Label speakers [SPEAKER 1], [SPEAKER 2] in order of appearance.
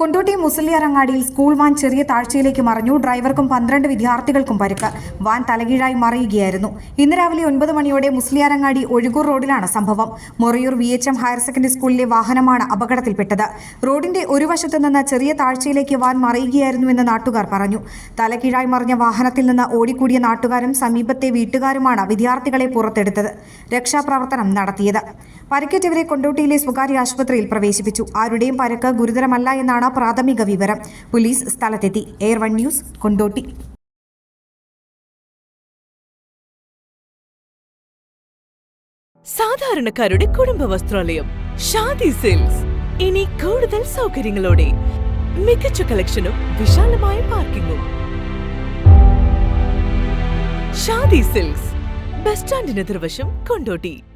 [SPEAKER 1] Kondotty മുസലിയാരങ്ങാടിയിൽ school van ചെറിയ താഴ്ചയിലേക്ക് മറിഞ്ഞു. ഡ്രൈവർക്കും പന്ത്രണ്ട് വിദ്യാർത്ഥികൾക്കും പരുക്ക്. വാൻ തലകീഴായി മറിയുകയായിരുന്നു. ഇന്ന് രാവിലെ ഒൻപത് മണിയോടെ മുസ്ലിയാരങ്ങാടി ഒഴുകൂർ റോഡിലാണ് സംഭവം. Morayur V H M higher secondary സ്കൂളിലെ വാഹനമാണ് അപകടത്തിൽപ്പെട്ടത്. റോഡിന്റെ ഒരു വശത്ത് നിന്ന് ചെറിയ താഴ്ചയിലേക്ക് വാൻ മറിയുകയായിരുന്നുവെന്ന് നാട്ടുകാർ പറഞ്ഞു. തലകീഴായി മറിഞ്ഞ വാഹനത്തിൽ നിന്ന് ഓടിക്കൂടിയ നാട്ടുകാരും സമീപത്തെ വീട്ടുകാരുമാണ് വിദ്യാർത്ഥികളെ പുറത്തെടുത്തത്. രക്ഷാപ്രവർത്തനം നടത്തിയത്. പരിക്കേറ്റവരെ കൊണ്ടോട്ടിയിലെ സ്വകാര്യ ആശുപത്രിയിൽ പ്രവേശിപ്പിച്ചു. ആരുടെയും പരക്ക് ഗുരുതരമല്ല എന്നാണ് പ്രാഥമിക വിവരം. പോലീസ് സ്ഥലത്തെത്തി. Air one news Kondotty.
[SPEAKER 2] സാധാരണക്കാരുടെ കുടുംബ വസ്ത്രാലയം ഷാദി സെയിൽസ് ഇനി കൂടുതൽ സൗകര്യങ്ങളോടെ മികച്ച കളക്ഷനും വിശാലമായ പാർക്കിങ്ങും. ഷാദി സിൽക്സ് ബസ് സ്റ്റാൻഡിന് എതിർവശം കൊണ്ടോട്ടി.